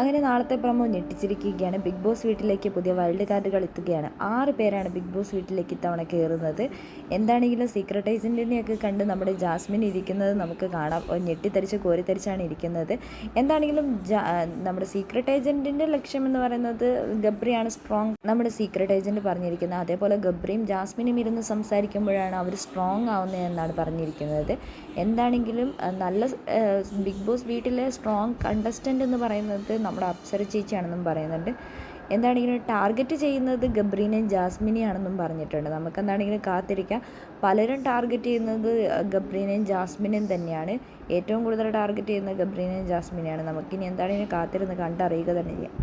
അങ്ങനെ നാളത്തെ promo ഞെട്ടിച്ചിരിക്കുകയാണ്. Big boss വീട്ടിലേക്ക് പുതിയ വൈൽഡ് കാർഡുകൾ എത്തുകയാണ്. ആറ് പേരാണ് ബിഗ് ബോസ് വീട്ടിലേക്ക് ഇത്തവണ കയറുന്നത് എന്താണെങ്കിലും സീക്രട്ട് ഏജന്റിനെയൊക്കെ കണ്ട് നമ്മുടെ ജാസ്മിൻ ഇരിക്കുന്നത് നമുക്ക് കാണാം. ഞെട്ടിത്തരിച്ച് കോരിത്തരിച്ചാണ് ഇരിക്കുന്നത്. എന്താണെങ്കിലും നമ്മുടെ സീക്രട്ട് ഏജന്റിന്റെ ലക്ഷ്യം എന്ന് പറയുന്നത് ഗബ്രിയാണ് സ്ട്രോങ് നമ്മുടെ സീക്രട്ട് ഏജന്റ് പറഞ്ഞിരിക്കുന്നത്. അതേപോലെ ഗബ്രിയും ജാസ്മിനും ഇരുന്ന് സംസാരിക്കുമ്പോഴാണ് അവർ സ്ട്രോങ് ആവുന്നത് എന്നാണ് പറഞ്ഞിരിക്കുന്നത്. എന്താണെങ്കിലും നല്ല ബിഗ് ബോസ് വീട്ടിലെ സ്ട്രോങ് കണ്ടസ്റ്റന്റ് എന്ന് പറയുന്നത് നമ്മുടെ അപ്സര ചേച്ചിയാണെന്നും പറയുന്നുണ്ട്. എന്താണെങ്കിലും ടാർഗറ്റ് ചെയ്യുന്നത് ഗബ്രീനെയും ജാസ്മിനിയാണെന്നും പറഞ്ഞിട്ടുണ്ട്. നമുക്ക് എന്താണെങ്കിലും കാത്തിരിക്കാം. പലരും ടാർഗറ്റ് ചെയ്യുന്നത് ഗബ്രീനെയും ജാസ്മിനെയും തന്നെയാണ്. ഏറ്റവും കൂടുതൽ ടാർഗറ്റ് ചെയ്യുന്നത് ഗബ്രീനെയും ജാസ്മിനെയാണ്. നമുക്കിനി എന്താണെങ്കിലും കാത്തിരുന്ന് കണ്ടറിയുക തന്നെ ചെയ്യാം.